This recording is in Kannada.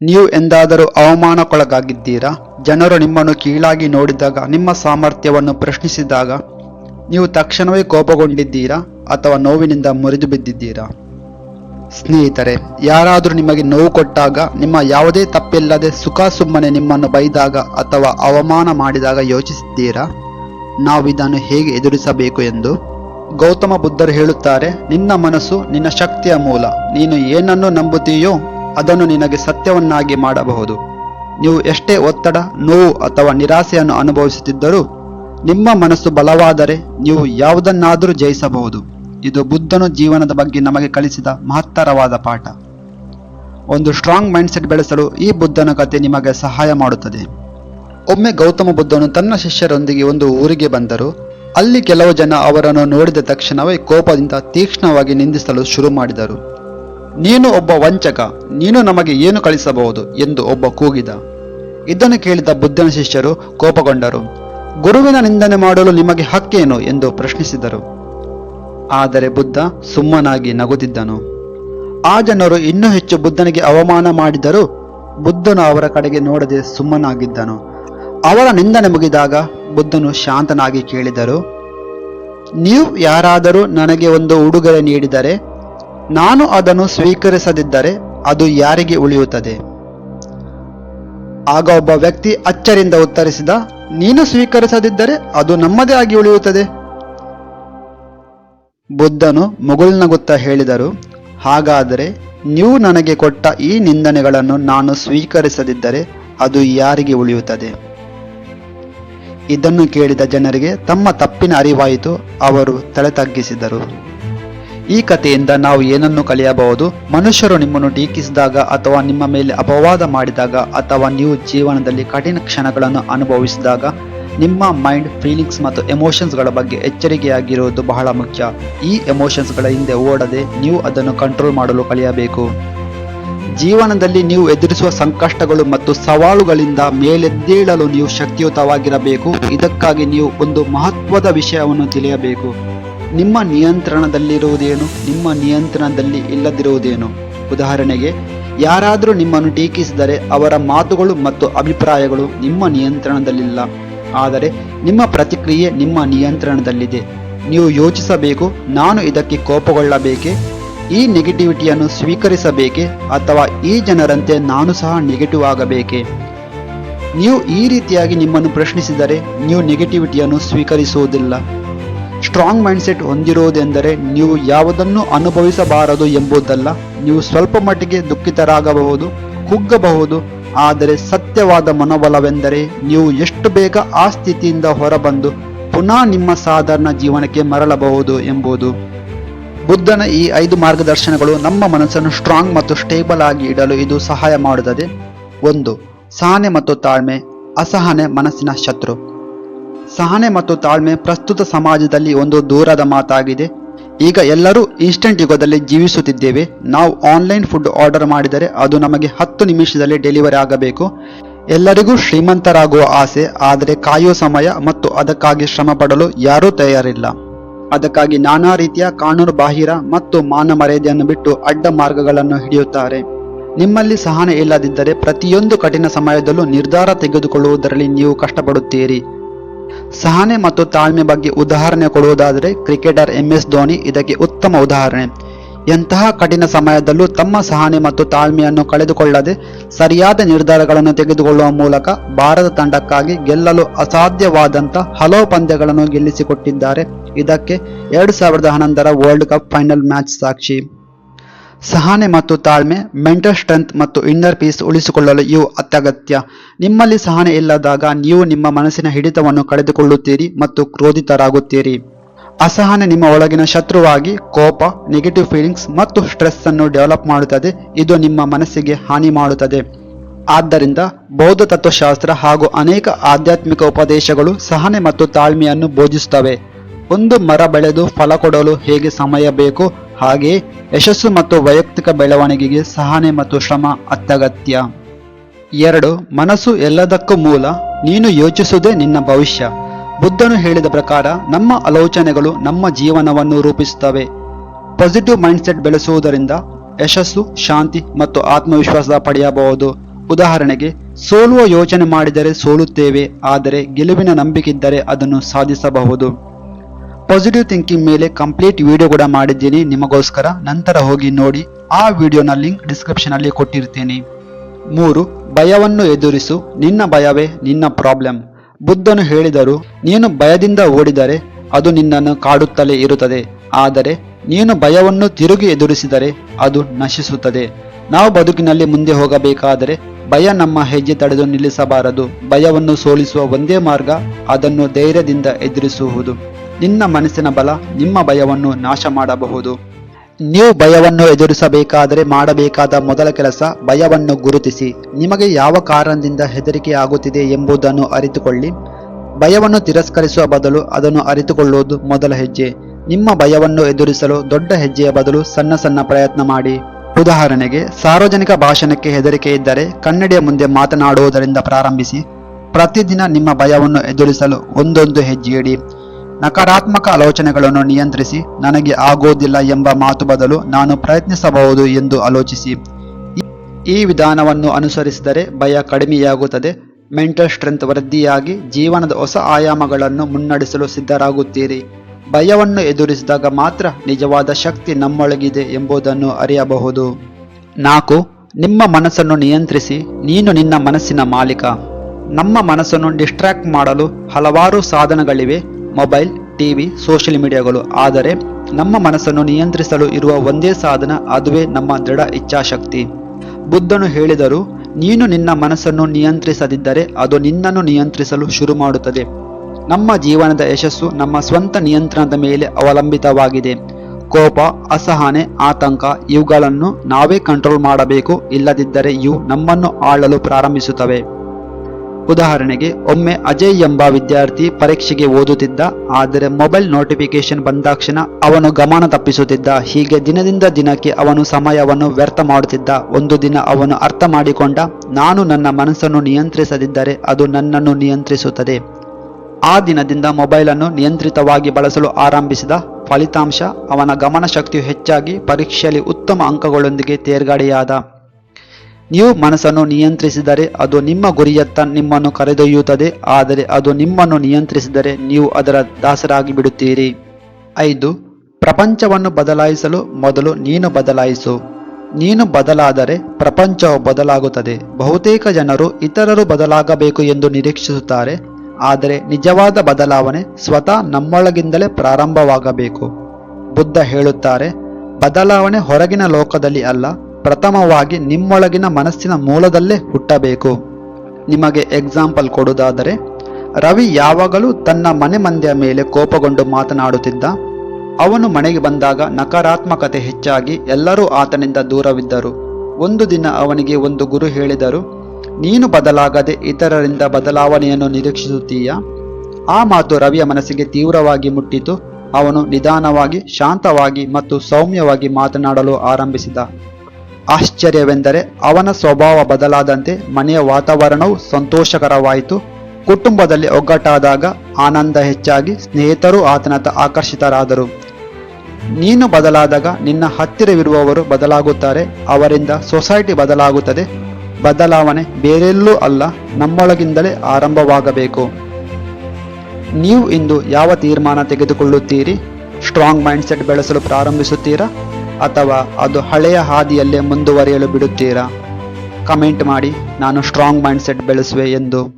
ನೀವು ಎಂದಾದರೂ ಅವಮಾನಕ್ಕೊಳಗಾಗಿದ್ದೀರಾ? ಜನರು ನಿಮ್ಮನ್ನು ಕೀಳಾಗಿ ನೋಡಿದಾಗ, ನಿಮ್ಮ ಸಾಮರ್ಥ್ಯವನ್ನು ಪ್ರಶ್ನಿಸಿದಾಗ ನೀವು ತಕ್ಷಣವೇ ಕೋಪಗೊಂಡಿದ್ದೀರಾ ಅಥವಾ ನೋವಿನಿಂದ ಮುರಿದು ಬಿದ್ದಿದ್ದೀರಾ ಸ್ನೇಹಿತರೆ, ಯಾರಾದರೂ ನಿಮಗೆ ನೋವು ಕೊಟ್ಟಾಗ, ನಿಮ್ಮ ಯಾವುದೇ ತಪ್ಪಿಲ್ಲದೆ ಸುಖ ಸುಮ್ಮನೆ ನಿಮ್ಮನ್ನು ಬೈದಾಗ ಅಥವಾ ಅವಮಾನ ಮಾಡಿದಾಗ ಯೋಚಿಸಿದ್ದೀರಾ? ನಾವು ಇದನ್ನು ಹೇಗೆ ಎದುರಿಸಬೇಕು ಎಂದು? ಗೌತಮ ಬುದ್ಧರು ಹೇಳುತ್ತಾರೆ, ನಿನ್ನ ಮನಸ್ಸು ನಿನ್ನ ಶಕ್ತಿಯ ಮೂಲ. ನೀನು ಏನನ್ನು ನಂಬುತ್ತೀಯೋ ಅದನ್ನು ನಿನಗೆ ಸತ್ಯವನ್ನಾಗಿ ಮಾಡಬಹುದು. ನೀವು ಎಷ್ಟೇ ಒತ್ತಡ, ನೋವು ಅಥವಾ ನಿರಾಸೆಯನ್ನು ಅನುಭವಿಸುತ್ತಿದ್ದರೂ ನಿಮ್ಮ ಮನಸ್ಸು ಬಲವಾದರೆ ನೀವು ಯಾವುದನ್ನಾದರೂ ಜಯಿಸಬಹುದು. ಇದು ಬುದ್ಧನು ಜೀವನದ ಬಗ್ಗೆ ನಮಗೆ ಕಲಿಸಿದ ಮಹತ್ತರವಾದ ಪಾಠ. ಒಂದು ಸ್ಟ್ರಾಂಗ್ ಮೈಂಡ್ಸೆಟ್ ಬೆಳೆಸಲು ಈ ಬುದ್ಧನ ಕಥೆ ನಿಮಗೆ ಸಹಾಯ ಮಾಡುತ್ತದೆ. ಒಮ್ಮೆ ಗೌತಮ ಬುದ್ಧನು ತನ್ನ ಶಿಷ್ಯರೊಂದಿಗೆ ಒಂದು ಊರಿಗೆ ಬಂದರು. ಅಲ್ಲಿ ಕೆಲವು ಜನ ಅವರನ್ನು ನೋಡಿದ ತಕ್ಷಣವೇ ಕೋಪದಿಂದ ತೀಕ್ಷ್ಣವಾಗಿ ನಿಂದಿಸಲು ಶುರು ಮಾಡಿದರು. ನೀನು ಒಬ್ಬ ವಂಚಕ, ನೀನು ನಮಗೆ ಏನು ಕಳಿಸಬಹುದು ಎಂದು ಒಬ್ಬ ಕೂಗಿದ. ಇದನ್ನು ಕೇಳಿದ ಬುದ್ಧನ ಶಿಷ್ಯರು ಕೋಪಗೊಂಡರು. ಗುರುವಿನ ನಿಂದನೆ ಮಾಡಲು ನಿಮಗೆ ಹಕ್ಕೇನು ಎಂದು ಪ್ರಶ್ನಿಸಿದರು. ಆದರೆ ಬುದ್ಧ ಸುಮ್ಮನಾಗಿ ನಗುತ್ತಿದ್ದನು. ಆ ಜನರು ಇನ್ನೂ ಹೆಚ್ಚು ಬುದ್ಧನಿಗೆ ಅವಮಾನ ಮಾಡಿದರೂ ಬುದ್ಧನು ಅವರ ಕಡೆಗೆ ನೋಡದೆ ಸುಮ್ಮನಾಗಿದ್ದನು. ಅವರ ನಿಂದನೆ ಮುಗಿದಾಗ ಬುದ್ಧನು ಶಾಂತನಾಗಿ ಕೇಳಿದರು, ನೀವು ಯಾರಾದರೂ ನನಗೆ ಒಂದು ಉಡುಗೊರೆ ನೀಡಿದರೆ ನಾನು ಅದನ್ನು ಸ್ವೀಕರಿಸದಿದ್ದರೆ ಅದು ಯಾರಿಗೆ ಉಳಿಯುತ್ತದೆ? ಆಗ ಒಬ್ಬ ವ್ಯಕ್ತಿ ಅಚ್ಚರಿಂದ ಉತ್ತರಿಸಿದ, ನೀನು ಸ್ವೀಕರಿಸದಿದ್ದರೆ ಅದು ನಮ್ಮದೇ ಆಗಿ ಉಳಿಯುತ್ತದೆ. ಬುದ್ಧನು ಮುಗುಳ್ನಗುತ್ತಾ ಹೇಳಿದರು, ಹಾಗಾದರೆ ನೀವು ನನಗೆ ಕೊಟ್ಟ ಈ ನಿಂದನೆಗಳನ್ನು ನಾನು ಸ್ವೀಕರಿಸದಿದ್ದರೆ ಅದು ಯಾರಿಗೆ ಉಳಿಯುತ್ತದೆ? ಇದನ್ನು ಕೇಳಿದ ಜನರಿಗೆ ತಮ್ಮ ತಪ್ಪಿನ ಅರಿವಾಯಿತು, ಅವರು ತಲೆ ತಗ್ಗಿಸಿದರು ಈ ಕಥೆಯಿಂದ ನಾವು ಏನನ್ನು ಕಲಿಯಬಹುದು? ಮನುಷ್ಯರು ನಿಮ್ಮನ್ನು ಟೀಕಿಸಿದಾಗ ಅಥವಾ ನಿಮ್ಮ ಮೇಲೆ ಅಪವಾದ ಮಾಡಿದಾಗ ಅಥವಾ ನೀವು ಜೀವನದಲ್ಲಿ ಕಠಿಣ ಕ್ಷಣಗಳನ್ನು ಅನುಭವಿಸಿದಾಗ ನಿಮ್ಮ ಮೈಂಡ್ ಫೀಲಿಂಗ್ಸ್ ಮತ್ತು ಎಮೋಷನ್ಸ್ಗಳ ಬಗ್ಗೆ ಎಚ್ಚರಿಕೆಯಾಗಿರುವುದು ಬಹಳ ಮುಖ್ಯ. ಈ ಎಮೋಷನ್ಸ್ಗಳ ಹಿಂದೆ ಓಡದೆ ನೀವು ಅದನ್ನು ಕಂಟ್ರೋಲ್ ಮಾಡಲು ಕಲಿಯಬೇಕು. ಜೀವನದಲ್ಲಿ ನೀವು ಎದುರಿಸುವ ಸಂಕಷ್ಟಗಳು ಮತ್ತು ಸವಾಲುಗಳಿಂದ ಮೇಲೆದ್ದೇಳಲು ನೀವು ಶಕ್ತಿಯುತವಾಗಿರಬೇಕು. ಇದಕ್ಕಾಗಿ ನೀವು ಒಂದು ಮಹತ್ವದ ವಿಷಯವನ್ನು ತಿಳಿಯಬೇಕು. ನಿಮ್ಮ ನಿಯಂತ್ರಣದಲ್ಲಿರುವುದೇನು? ನಿಮ್ಮ ನಿಯಂತ್ರಣದಲ್ಲಿ ಇಲ್ಲದಿರುವುದೇನು? ಉದಾಹರಣೆಗೆ, ಯಾರಾದರೂ ನಿಮ್ಮನ್ನು ಟೀಕಿಸಿದರೆ ಅವರ ಮಾತುಗಳು ಮತ್ತು ಅಭಿಪ್ರಾಯಗಳು ನಿಮ್ಮ ನಿಯಂತ್ರಣದಲ್ಲಿಲ್ಲ. ಆದರೆ, ನಿಮ್ಮ ಪ್ರತಿಕ್ರಿಯೆ ನಿಮ್ಮ ನಿಯಂತ್ರಣದಲ್ಲಿದೆ. ನೀವು ಯೋಚಿಸಬೇಕು, ನಾನು ಇದಕ್ಕೆ ಕೋಪಗೊಳ್ಳಬೇಕೆ? ಈ ನೆಗೆಟಿವಿಟಿಯನ್ನು ಸ್ವೀಕರಿಸಬೇಕೆ? ಅಥವಾ ಈ ಜನರಂತೆ ನಾನು ಸಹ ನೆಗೆಟಿವ್ ಆಗಬೇಕೆ? ನೀವು ಈ ರೀತಿಯಾಗಿ ನಿಮ್ಮನ್ನು ಪ್ರಶ್ನಿಸಿದರೆ, ನೀವು ನೆಗೆಟಿವಿಟಿಯನ್ನು ಸ್ವೀಕರಿಸುವುದಿಲ್ಲ. ಸ್ಟ್ರಾಂಗ್ ಮೈಂಡ್ಸೆಟ್ ಹೊಂದಿರುವುದೆಂದರೆ ನೀವು ಯಾವುದನ್ನು ಅನುಭವಿಸಬಾರದು ಎಂಬುದಲ್ಲ. ನೀವು ಸ್ವಲ್ಪ ಮಟ್ಟಿಗೆ ದುಃಖಿತರಾಗಬಹುದು, ಕುಗ್ಗಬಹುದು, ಆದರೆ ಸತ್ಯವಾದ ಮನೋಬಲವೆಂದರೆ ನೀವು ಎಷ್ಟು ಬೇಗ ಆ ಸ್ಥಿತಿಯಿಂದ ಹೊರಬಂದು ಪುನಃ ನಿಮ್ಮ ಸಾಧಾರಣ ಜೀವನಕ್ಕೆ ಮರಳಬಹುದು ಎಂಬುದು. ಬುದ್ಧನ ಈ ಐದು ಮಾರ್ಗದರ್ಶನಗಳು ನಮ್ಮ ಮನಸ್ಸನ್ನು ಸ್ಟ್ರಾಂಗ್ ಮತ್ತು ಸ್ಟೇಬಲ್ ಆಗಿ ಇಡಲು ಇದು ಸಹಾಯ ಮಾಡುತ್ತದೆ. ಒಂದು, ಸಹನೆ ಮತ್ತು ತಾಳ್ಮೆ, ಅಸಹನೆ ಮನಸ್ಸಿನ ಶತ್ರು. ಸಹನೆ ಮತ್ತು ತಾಳ್ಮೆ ಪ್ರಸ್ತುತ ಸಮಾಜದಲ್ಲಿ ಒಂದು ದೂರದ ಮಾತಾಗಿದೆ. ಈಗ ಎಲ್ಲರೂ ಇನ್ಸ್ಟೆಂಟ್ ಯುಗದಲ್ಲಿ ಜೀವಿಸುತ್ತಿದ್ದೇವೆ. ನಾವು ಆನ್ಲೈನ್ ಫುಡ್ ಆರ್ಡರ್ ಮಾಡಿದರೆ ಅದು ನಮಗೆ ಹತ್ತು ನಿಮಿಷದಲ್ಲಿ ಡೆಲಿವರಿ ಆಗಬೇಕು. ಎಲ್ಲರಿಗೂ ಶ್ರೀಮಂತರಾಗುವ ಆಸೆ, ಆದರೆ ಕಾಯುವ ಸಮಯ ಮತ್ತು ಅದಕ್ಕಾಗಿ ಶ್ರಮ ಪಡಲು ಯಾರೂ ತಯಾರಿಲ್ಲ. ಅದಕ್ಕಾಗಿ ನಾನಾ ರೀತಿಯ ಕಾನೂನು ಬಾಹಿರ ಮತ್ತು ಮಾನ ಮರ್ಯಾದೆಯನ್ನು ಬಿಟ್ಟು ಅಡ್ಡ ಮಾರ್ಗಗಳನ್ನು ಹಿಡಿಯುತ್ತಾರೆ. ನಿಮ್ಮಲ್ಲಿ ಸಹನೆ ಇಲ್ಲದಿದ್ದರೆ ಪ್ರತಿಯೊಂದು ಕಠಿಣ ಸಮಯದಲ್ಲೂ ನಿರ್ಧಾರ ತೆಗೆದುಕೊಳ್ಳುವುದರಲ್ಲಿ ನೀವು ಕಷ್ಟಪಡುತ್ತೀರಿ. ಸಹನೆ ಮತ್ತು ತಾಳ್ಮೆ ಬಗ್ಗೆ ಉದಾಹರಣೆ ಕೊಡುವುದಾದರೆ ಕ್ರಿಕೆಟರ್ ಎಂ ಎಸ್ ಧೋನಿ ಇದಕ್ಕೆ ಉತ್ತಮ ಉದಾಹರಣೆ. ಎಂತಹ ಕಠಿಣ ಸಮಯದಲ್ಲೂ ತಮ್ಮ ಸಹನೆ ಮತ್ತು ತಾಳ್ಮೆಯನ್ನು ಕಳೆದುಕೊಳ್ಳದೆ ಸರಿಯಾದ ನಿರ್ಧಾರಗಳನ್ನು ತೆಗೆದುಕೊಳ್ಳುವ ಮೂಲಕ ಭಾರತ ತಂಡಕ್ಕಾಗಿ ಗೆಲ್ಲಲು ಅಸಾಧ್ಯವಾದಂಥ ಹಲವು ಪಂದ್ಯಗಳನ್ನು ಗೆಲ್ಲಿಸಿಕೊಟ್ಟಿದ್ದಾರೆ. ಇದಕ್ಕೆ ಎರಡು ಸಾವಿರದ ಹನ್ನೊಂದರ ವರ್ಲ್ಡ್ ಕಪ್ ಫೈನಲ್ ಮ್ಯಾಚ್ ಸಾಕ್ಷಿ. ಸಹನೆ ಮತ್ತು ತಾಳ್ಮೆ ಮೆಂಟಲ್ ಸ್ಟ್ರೆಂತ್ ಮತ್ತು ಇನ್ನರ್ ಪೀಸ್ ಉಳಿಸಿಕೊಳ್ಳಲು ಇವು ಅತ್ಯಗತ್ಯ. ನಿಮ್ಮಲ್ಲಿ ಸಹನೆ ಇಲ್ಲದಾಗ ನೀವು ನಿಮ್ಮ ಮನಸ್ಸಿನ ಹಿಡಿತವನ್ನು ಕಳೆದುಕೊಳ್ಳುತ್ತೀರಿ ಮತ್ತು ಕ್ರೋಧಿತರಾಗುತ್ತೀರಿ. ಅಸಹನೆ ನಿಮ್ಮ ಒಳಗಿನ ಶತ್ರುವಾಗಿ ಕೋಪ ನೆಗೆಟಿವ್ ಫೀಲಿಂಗ್ಸ್ ಮತ್ತು ಸ್ಟ್ರೆಸ್ ಅನ್ನು ಡೆವಲಪ್ ಮಾಡುತ್ತದೆ. ಇದು ನಿಮ್ಮ ಮನಸ್ಸಿಗೆ ಹಾನಿ ಮಾಡುತ್ತದೆ. ಆದ್ದರಿಂದ ಬೌದ್ಧ ತತ್ವಶಾಸ್ತ್ರ ಹಾಗೂ ಅನೇಕ ಆಧ್ಯಾತ್ಮಿಕ ಉಪದೇಶಗಳು ಸಹನೆ ಮತ್ತು ತಾಳ್ಮೆಯನ್ನು ಬೋಧಿಸುತ್ತವೆ. ಒಂದು ಮರ ಬೆಳೆದು ಫಲ ಕೊಡಲು ಹೇಗೆ ಸಮಯ ಬೇಕು? ಹಾಗೆಯೇ ಯಶಸ್ಸು ಮತ್ತು ವೈಯಕ್ತಿಕ ಬೆಳವಣಿಗೆಗೆ ಸಹನೆ ಮತ್ತು ಶ್ರಮ ಅತ್ಯಗತ್ಯ. ಎರಡು, ಮನಸ್ಸು ಎಲ್ಲದಕ್ಕೂ ಮೂಲ, ನೀನು ಯೋಚಿಸುವುದೇ ನಿನ್ನ ಭವಿಷ್ಯ. ಬುದ್ಧನು ಹೇಳಿದ ಪ್ರಕಾರ ನಮ್ಮ ಆಲೋಚನೆಗಳು ನಮ್ಮ ಜೀವನವನ್ನು ರೂಪಿಸುತ್ತವೆ. ಪಾಸಿಟಿವ್ ಮೈಂಡ್ಸೆಟ್ ಬೆಳೆಸುವುದರಿಂದ ಯಶಸ್ಸು, ಶಾಂತಿ ಮತ್ತು ಆತ್ಮವಿಶ್ವಾಸ ಪಡೆಯಬಹುದು. ಉದಾಹರಣೆಗೆ, ಸೋಲುವ ಯೋಚನೆ ಮಾಡಿದರೆ ಸೋಲುತ್ತೇವೆ, ಆದರೆ ಗೆಲುವಿನ ನಂಬಿಕೆ ಇದ್ದರೆ ಅದನ್ನು ಸಾಧಿಸಬಹುದು. ಪಾಸಿಟಿವ್ ಥಿಂಕಿಂಗ್ ಮೇಲೆ ಕಂಪ್ಲೀಟ್ ವಿಡಿಯೋ ಕೂಡ ಮಾಡಿದ್ದೀನಿ. ನಿಮಗೋಸ್ಕರ ನಂತರ ಹೋಗಿ ನೋಡಿ. ಆ ವಿಡಿಯೋನ ಲಿಂಕ್ ಡಿಸ್ಕ್ರಿಪ್ಷನ್ ಅಲ್ಲಿ ಕೊಟ್ಟಿರ್ತೀನಿ. ಮೂರು, ಭಯವನ್ನು ಎದುರಿಸು. ನಿನ್ನ ಭಯವೇ ನಿನ್ನ ಪ್ರಾಬ್ಲಮ್ ಬುದ್ಧನು ಹೇಳಿದರು, ನೀನು ಭಯದಿಂದ ಓಡಿದರೆ ಅದು ನಿನ್ನನ್ನು ಕಾಡುತ್ತಲೇ ಇರುತ್ತದೆ. ಆದರೆ ನೀನು ಭಯವನ್ನು ತಿರುಗಿ ಎದುರಿಸಿದರೆ ಅದು ನಶಿಸುತ್ತದೆ. ನಾವು ಬದುಕಿನಲ್ಲಿ ಮುಂದೆ ಹೋಗಬೇಕಾದರೆ ಭಯ ನಮ್ಮ ಹೆಜ್ಜೆ ತಡೆದು ನಿಲ್ಲಿಸಬಾರದು. ಭಯವನ್ನು ಸೋಲಿಸುವ ಒಂದೇ ಮಾರ್ಗ ಅದನ್ನು ಧೈರ್ಯದಿಂದ ಎದುರಿಸುವುದು. ನಿನ್ನ ಮನಸ್ಸಿನ ಬಲ ನಿಮ್ಮ ಭಯವನ್ನು ನಾಶ ಮಾಡಬಹುದು ನೀವು ಭಯವನ್ನು ಎದುರಿಸಬೇಕಾದರೆ ಮಾಡಬೇಕಾದ ಮೊದಲ ಕೆಲಸ ಭಯವನ್ನು ಗುರುತಿಸಿ. ನಿಮಗೆ ಯಾವ ಕಾರಣದಿಂದ ಹೆದರಿಕೆ ಆಗುತ್ತಿದೆ ಎಂಬುದನ್ನು ಅರಿತುಕೊಳ್ಳಿ. ಭಯವನ್ನು ತಿರಸ್ಕರಿಸುವ ಬದಲು ಅದನ್ನು ಅರಿತುಕೊಳ್ಳುವುದು ಮೊದಲ ಹೆಜ್ಜೆ. ನಿಮ್ಮ ಭಯವನ್ನು ಎದುರಿಸಲು ದೊಡ್ಡ ಹೆಜ್ಜೆಯ ಬದಲು ಸಣ್ಣ ಸಣ್ಣ ಪ್ರಯತ್ನ ಮಾಡಿ. ಉದಾಹರಣೆಗೆ, ಸಾರ್ವಜನಿಕ ಭಾಷಣಕ್ಕೆ ಹೆದರಿಕೆ ಇದ್ದರೆ ಕನ್ನಡಿಯ ಮುಂದೆ ಮಾತನಾಡುವುದರಿಂದ ಪ್ರಾರಂಭಿಸಿ. ಪ್ರತಿದಿನ ನಿಮ್ಮ ಭಯವನ್ನು ಎದುರಿಸಲು ಒಂದೊಂದು ಹೆಜ್ಜೆ ಇಡಿ. ನಕಾರಾತ್ಮಕ ಆಲೋಚನೆಗಳನ್ನು ನಿಯಂತ್ರಿಸಿ, ನನಗೆ ಆಗೋದಿಲ್ಲ ಎಂಬ ಮಾತು ಬದಲು ನಾನು ಪ್ರಯತ್ನಿಸಬಹುದು ಎಂದು ಆಲೋಚಿಸಿ. ಈ- ವಿಧಾನವನ್ನು ಅನುಸರಿಸಿದರೆ ಭಯ ಕಡಿಮೆಯಾಗುತ್ತದೆ. ಮೆಂಟಲ್ ಸ್ಟ್ರೆಂತ್ ವೃದ್ಧಿಯಾಗಿ ಜೀವನದ ಹೊಸ ಆಯಾಮಗಳನ್ನು ಮುನ್ನಡೆಸಲು ಸಿದ್ಧರಾಗುತ್ತೀರಿ. ಭಯವನ್ನು ಎದುರಿಸಿದಾಗ ಮಾತ್ರ ನಿಜವಾದ ಶಕ್ತಿ ನಮ್ಮೊಳಗಿದೆ ಎಂಬುದನ್ನು ಅರಿಯಬಹುದು. ನಾಲ್ಕು, ನಿಮ್ಮ ಮನಸ್ಸನ್ನು ನಿಯಂತ್ರಿಸಿ. ನೀನು ನಿನ್ನ ಮನಸ್ಸಿನ ಮಾಲೀಕ. ನಮ್ಮ ಮನಸ್ಸನ್ನು ಡಿಸ್ಟ್ರಾಕ್ಟ್ ಮಾಡಲು ಹಲವಾರು ಸಾಧನಗಳಿವೆ. ಮೊಬೈಲ್, ಟಿವಿ, ಸೋಷಿಯಲ್ ಮೀಡಿಯಾಗಳು. ಆದರೆ ನಮ್ಮ ಮನಸ್ಸನ್ನು ನಿಯಂತ್ರಿಸಲು ಇರುವ ಒಂದೇ ಸಾಧನ ಅದುವೇ ನಮ್ಮ ದೃಢ ಇಚ್ಛಾಶಕ್ತಿ. ಬುದ್ಧನು ಹೇಳಿದರು, ನೀನು ನಿನ್ನ ಮನಸ್ಸನ್ನು ನಿಯಂತ್ರಿಸದಿದ್ದರೆ ಅದು ನಿನ್ನನ್ನು ನಿಯಂತ್ರಿಸಲು ಶುರು ಮಾಡುತ್ತದೆ. ನಮ್ಮ ಜೀವನದ ಯಶಸ್ಸು ನಮ್ಮ ಸ್ವಂತ ನಿಯಂತ್ರಣದ ಮೇಲೆ ಅವಲಂಬಿತವಾಗಿದೆ. ಕೋಪ, ಅಸಹನೆ, ಆತಂಕ ಇವುಗಳನ್ನು ನಾವೇ ಕಂಟ್ರೋಲ್ ಮಾಡಬೇಕು, ಇಲ್ಲದಿದ್ದರೆ ಇವು ನಮ್ಮನ್ನು ಆಳಲು ಪ್ರಾರಂಭಿಸುತ್ತವೆ. ಉದಾಹರಣೆಗೆ, ಒಮ್ಮೆ ಅಜಯ್ ಎಂಬ ವಿದ್ಯಾರ್ಥಿ ಪರೀಕ್ಷೆಗೆ ಓದುತ್ತಿದ್ದ, ಆದರೆ ಮೊಬೈಲ್ ನೋಟಿಫಿಕೇಶನ್ ಬಂದಾಕ್ಷಣ ಅವನು ಗಮನ ತಪ್ಪಿಸುತ್ತಿದ್ದ, ಹೀಗೆ ದಿನದಿಂದ ದಿನಕ್ಕೆ ಅವನು ಸಮಯವನ್ನು ವ್ಯರ್ಥ ಮಾಡುತ್ತಿದ್ದ. ಒಂದು ದಿನ ಅವನು ಅರ್ಥ ಮಾಡಿಕೊಂಡ, ನಾನು ನನ್ನ ಮನಸ್ಸನ್ನು ನಿಯಂತ್ರಿಸದಿದ್ದರೆ ಅದು ನನ್ನನ್ನು ನಿಯಂತ್ರಿಸುತ್ತದೆ. ಆ ದಿನದಿಂದ ಮೊಬೈಲನ್ನು ನಿಯಂತ್ರಿತವಾಗಿ ಬಳಸಲು ಆರಂಭಿಸಿದ ಫಲಿತಾಂಶ, ಅವನ ಗಮನ ಶಕ್ತಿಯು ಹೆಚ್ಚಾಗಿ ಪರೀಕ್ಷೆಯಲ್ಲಿ ಉತ್ತಮ ಅಂಕಗಳೊಂದಿಗೆ ತೇರ್ಗಡೆಯಾದ. ನೀವು ಮನಸ್ಸನ್ನು ನಿಯಂತ್ರಿಸಿದರೆ ಅದು ನಿಮ್ಮ ಗುರಿಯತ್ತ ನಿಮ್ಮನ್ನು ಕರೆದೊಯ್ಯುತ್ತದೆ, ಆದರೆ ಅದು ನಿಮ್ಮನ್ನು ನಿಯಂತ್ರಿಸಿದರೆ ನೀವು ಅದರ ದಾಸರಾಗಿ ಬಿಡುತ್ತೀರಿ. ಐದು, ಪ್ರಪಂಚವನ್ನು ಬದಲಾಯಿಸಲು ಮೊದಲು ನೀನು ಬದಲಾಯಿಸು. ನೀನು ಬದಲಾದರೆ ಪ್ರಪಂಚವು ಬದಲಾಗುತ್ತದೆ. ಬಹುತೇಕ ಜನರು ಇತರರು ಬದಲಾಗಬೇಕು ಎಂದು ನಿರೀಕ್ಷಿಸುತ್ತಾರೆ, ಆದರೆ ನಿಜವಾದ ಬದಲಾವಣೆ ಸ್ವತಃ ನಮ್ಮೊಳಗಿಂದಲೇ ಪ್ರಾರಂಭವಾಗಬೇಕು. ಬುದ್ಧ ಹೇಳುತ್ತಾರೆ, ಬದಲಾವಣೆ ಹೊರಗಿನ ಲೋಕದಲ್ಲಿ ಅಲ್ಲ ಪ್ರಥಮವಾಗಿ ನಿಮ್ಮೊಳಗಿನ ಮನಸ್ಸಿನ ಮೂಲದಲ್ಲೇ ಹುಟ್ಟಬೇಕು. ನಿಮಗೆ ಎಕ್ಸಾಂಪಲ್ ಕೊಡುವುದಾದರೆ, ರವಿ ಯಾವಾಗಲೂ ತನ್ನ ಮನೆ ಮಂದಿಯ ಮೇಲೆ ಕೋಪಗೊಂಡು ಮಾತನಾಡುತ್ತಿದ್ದ. ಅವನು ಮನೆಗೆ ಬಂದಾಗ ನಕಾರಾತ್ಮಕತೆ ಹೆಚ್ಚಾಗಿ ಎಲ್ಲರೂ ಆತನಿಂದ ದೂರವಿದ್ದರು. ಒಂದು ದಿನ ಅವನಿಗೆ ಒಂದು ಗುರು ಹೇಳಿದರು, ನೀನು ಬದಲಾಗದೆ ಇತರರಿಂದ ಬದಲಾವಣೆಯನ್ನು ನಿರೀಕ್ಷಿಸುತ್ತೀಯಾ? ಆ ಮಾತು ರವಿಯ ಮನಸ್ಸಿಗೆ ತೀವ್ರವಾಗಿ ಮುಟ್ಟಿತು. ಅವನು ನಿಧಾನವಾಗಿ, ಶಾಂತವಾಗಿ ಮತ್ತು ಸೌಮ್ಯವಾಗಿ ಮಾತನಾಡಲು ಆರಂಭಿಸಿದ. ಆಶ್ಚರ್ಯವೆಂದರೆ ಅವನ ಸ್ವಭಾವ ಬದಲಾದಂತೆ ಮನೆಯ ವಾತಾವರಣವು ಸಂತೋಷಕರವಾಯಿತು. ಕುಟುಂಬದಲ್ಲಿ ಒಗ್ಗಟ್ಟಾದಾಗ ಆನಂದ ಹೆಚ್ಚಾಗಿ ಸ್ನೇಹಿತರು ಆತನತ್ತ ಆಕರ್ಷಿತರಾದರು. ನೀನು ಬದಲಾದಾಗ ನಿನ್ನ ಹತ್ತಿರವಿರುವವರು ಬದಲಾಗುತ್ತಾರೆ, ಅವರಿಂದ ಸೊಸೈಟಿ ಬದಲಾಗುತ್ತದೆ. ಬದಲಾವಣೆ ಬೇರೆಲ್ಲೂ ಅಲ್ಲ, ನಮ್ಮೊಳಗಿಂದಲೇ ಆರಂಭವಾಗಬೇಕು. ನೀವು ಇಂದು ಯಾವ ತೀರ್ಮಾನ ತೆಗೆದುಕೊಳ್ಳುತ್ತೀರಿ? ಸ್ಟ್ರಾಂಗ್ ಮೈಂಡ್ಸೆಟ್ ಬೆಳೆಸಲು ಪ್ರಾರಂಭಿಸುತ್ತೀರಾ? ಅಥವಾ ಅದು ಹಳೆಯ ಹಾದಿಯಲ್ಲೇ ಮುಂದುವರಿಯಲು ಬಿಡುತ್ತೀರಾ? ಕಮೆಂಟ್ ಮಾಡಿ ನಾನು ಸ್ಟ್ರಾಂಗ್ ಮೈಂಡ್ಸೆಟ್ ಬೆಳೆಸುವೆ ಎಂದು.